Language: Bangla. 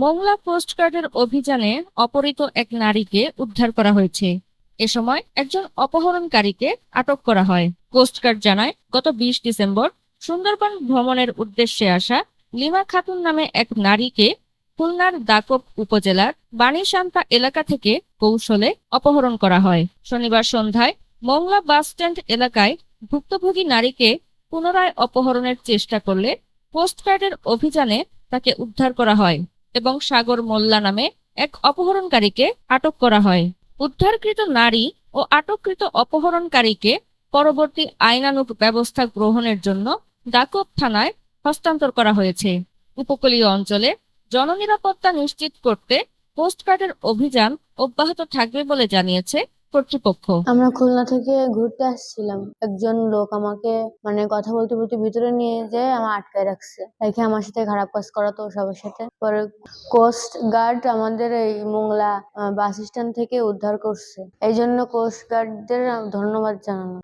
মোংলা কোস্টগার্ডের অভিযানে অপহৃত এক নারীকে উদ্ধার করা হয়েছে। এ সময় একজন অপহরণকারীকে আটক করা হয়। কোস্টগার্ড জানায়, গত বিশ ডিসেম্বর সুন্দরবন ভ্রমণের উদ্দেশ্যে আসা লিমা খাতুন নামে এক নারীকে খুলনার দাকব উপজেলার বাণীশান্তা এলাকা থেকে কৌশলে অপহরণ করা হয়। শনিবার সন্ধ্যায় মোংলা বাসস্ট্যান্ড এলাকায় ভুক্তভোগী নারীকে পুনরায় অপহরণের চেষ্টা করলে কোস্টগার্ডের অভিযানে তাকে উদ্ধার করা হয়। এবং সাগর মোল্লা নামে এক অপহরণকারীকে আটক করা হয়। উদ্ধারকৃত নারী ও আটককৃত অপহরণকারীকে পরবর্তী আইনানুগ ব্যবস্থা গ্রহণের জন্য ডাকব থানায় হস্তান্তর করা হয়েছে। উপকূলীয় অঞ্চলে জননিরাপত্তা নিশ্চিত করতে কোস্টগার্ডের অভিযান অব্যাহত থাকবে বলে জানিয়েছে কর্তৃপক্ষ। আমরা খুলনা থেকে ঘুরতে আসছিলাম। একজন লোক আমাকে মানে কথা বলতে বলতে ভিতরে নিয়ে যায় আমার আটকায় রাখছে। রেখে আমার সাথে খারাপ কাজ করাতো সবার সাথে। পরে কোস্ট গার্ড আমাদের এই মোংলা বাস স্ট্যান্ড থেকে উদ্ধার করছে। এই জন্য কোস্ট গার্ডদের ধন্যবাদ জানানো